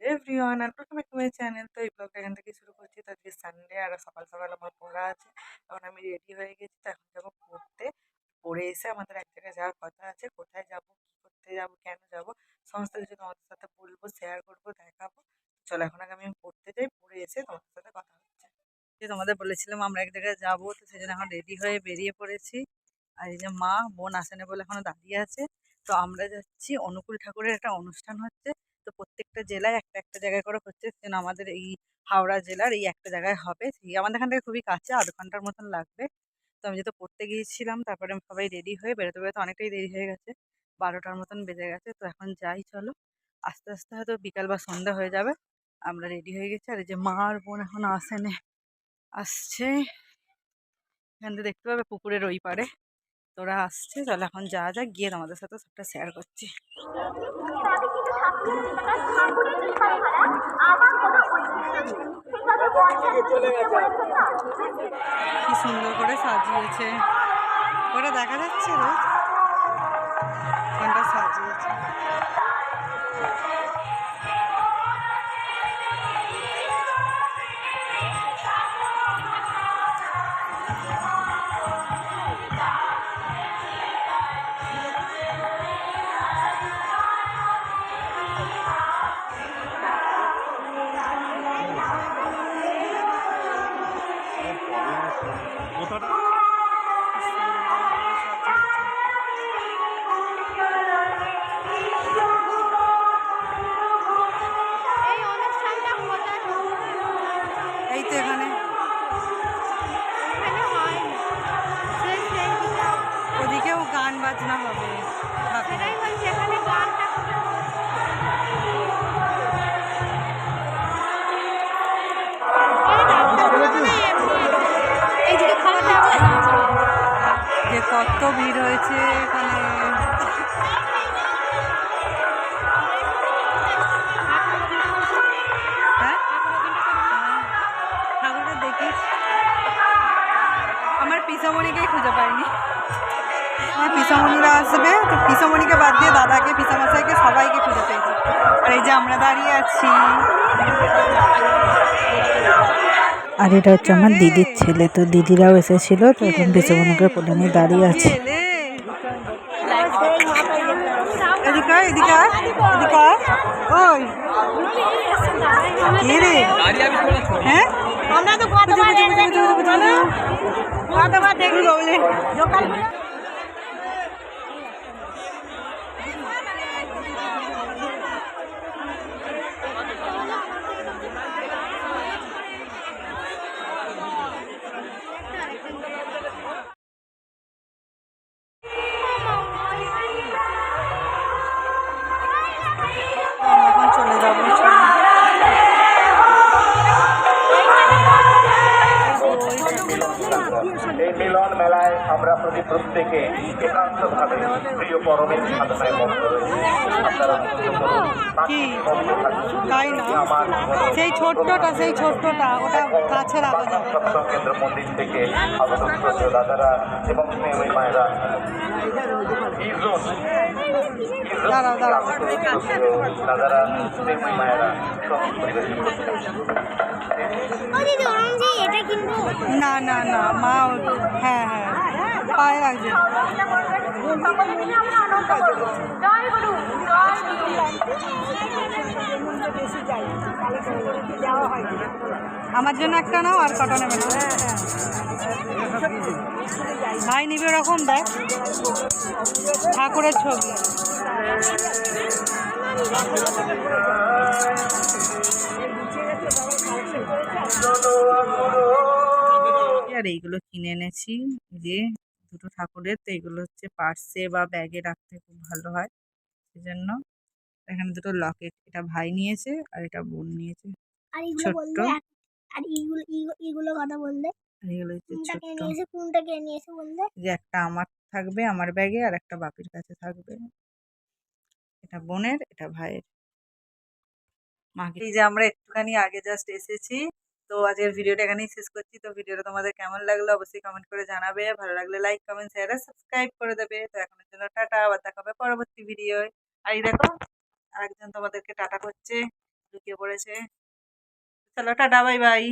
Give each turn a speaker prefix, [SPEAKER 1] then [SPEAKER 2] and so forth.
[SPEAKER 1] Everyone R welcome back to my channel তো এই ব্লগটা এখান থেকে শুরু করছি। তো আজকে সানডে আর সকাল সকাল আমার পড়া আছে। এখন আমি রেডি হয়ে গেছি। তো এখন যাব পড়তে। পড়ে এসে আমাদের এক জায়গায় যাওয়ার কথা আছে। কোথায় যাব, কী করতে যাব, কেন যাব, সমস্ত কিছু তোমাদের সাথে বলব শেয়ার করব, দেখাবো। চলো এখন আগে আমি পড়তে যাই। পড়ে এসে তোমাদের সাথে কথা হচ্ছে। যে তোমাদের বলেছিলাম আমরা এক জায়গায় যাব, তো সেই জন্য এখন রেডি হয়ে বেরিয়ে পড়েছি। আর এই যে মা, বোন আসেনি বলে এখনও দাঁড়িয়ে আছে। তো আমরা যাচ্ছি। অনুকূল ঠাকুরের একটা অনুষ্ঠান হচ্ছে। তো প্রত্যেকটা জেলায় একটা একটা জায়গায় করে হচ্ছে সেজন্য আমাদের এই হাওড়া জেলার এই একটা জায়গায় হবে। সেই আমাদের এখান থেকে খুবই কাছে, আধ ঘণ্টার মতন লাগবে। তো আমি যেহেতু পড়তে গিয়েছিলাম, তারপরে আমি সবাই রেডি হয়ে বেরোতে বেরোতে অনেকটাই দেরি হয়ে গেছে। বারোটার মতন বেজে গেছে, তো এখন যাই চলো। আস্তে আস্তে হয়তো বিকাল বা সন্ধ্যা হয়ে যাবে। আমরা রেডি হয়ে গেছি। আর এই যে মা আর বোন এখন আসেনে, আসছে। এখান থেকে দেখতে পাবে পুকুরের ওই পারে তোরা আসছে, তাহলে এখন যা যা, গিয়ে তোমাদের সাথে সবটা শেয়ার করছি। কি সুন্দর করে সাজিয়েছে। ওটা দেখা যাচ্ছে রে কোনটা সাজিয়েছে?
[SPEAKER 2] এই
[SPEAKER 1] তো এখানে।
[SPEAKER 2] এখানে হয় সেই সেইটা
[SPEAKER 1] ওদিকেও গান বাজনা হবে।
[SPEAKER 2] দাওয়া
[SPEAKER 1] যে কত ভিড় হয়েছে এখানে। খুঁজে পাইনি। আমার পিসামণিরা আসবে তো পিসামণিকে বাদ দিয়ে দাদাকে পিসামশাইকে সবাইকে খুঁজে পেয়েছি। আর এই যে আমরা দাঁড়িয়ে আছি।
[SPEAKER 3] আর এটা হচ্ছে আমার দিদির ছেলে তো দিদিরাও এসেছিল তো এখন পিসামণিকে কোলে নিয়ে দাঁড়িয়ে আছে
[SPEAKER 1] ছেলে। এদিকে আয়, এদিকে আয়, এদিকে আয়। ওই কে রে হ্যাঁ
[SPEAKER 2] আমরা তো গতবার গতবার দেখি
[SPEAKER 1] বলে
[SPEAKER 4] প্রতি প্রত্যেকে একান্তভাবে প্রিয় পরমের সাধনায় মগ্ন রয়েছি। আপনারা।
[SPEAKER 1] তাই না?
[SPEAKER 4] আমার
[SPEAKER 1] সেই ছোট্টটা সেই ছোট্টটা ওটা যাবে
[SPEAKER 4] কেন্দ্র মন্দির থেকে শ্রদ্ধেয় দাদারা এবং স্নেহী মায়েরা।
[SPEAKER 1] দাঁড়াও, দাঁড়াও।
[SPEAKER 4] দাদারা স্নেহী মায়েরা সব পরিবেশন
[SPEAKER 1] না না না মা হ্যাঁ হ্যাঁ। পায়ে রাখবে আমার জন্য একটা নাও আর কটা নেবে ভাই নিবে ওরকম, দেখ। ঠাকুরের ছবি। আর এইগুলো কিনে এনেছি, যে দুটো ঠাকুরের তো এগুলো হচ্ছে পার্সে বা ব্যাগে রাখতে খুব ভালো হয়। সেজন্য এখানে দুটো লকেট এটা ভাই নিয়েছে আর এটা বোন নিয়েছে।
[SPEAKER 2] আর এগুলো। বললে আর এইগুলো এইগুলো কথা বললে।
[SPEAKER 1] আর এগুলো হচ্ছে ছোট্ট।
[SPEAKER 2] কোনটা কিনে নিয়েছে বললে?
[SPEAKER 1] যে একটা আমার থাকবে আমার ব্যাগে আর একটা বাপির কাছে থাকবে। এটা বোনের এটা ভাইয়ের। মাকে যে আমরা একটুখানি আগে জাস্ট এসেছি। তো আজকের ভিডিওটা এখানেই শেষ করছি। তো ভিডিওটা তোমাদের কেমন লাগল অবশ্যই কমেন্ট করে জানাবে। ভালো লাগলে লাইক কমেন্ট শেয়ার আর সাবস্ক্রাইব করে দেবে। তো এখনের জন্য টাটা। আবার দেখা হবে পরবর্তী ভিডিওয় আর এই দেখো, আরেকজন তোমাদেরকে টাটা করছে ঢুকিয়ে পড়েছে। চলো টাটা বাই বাই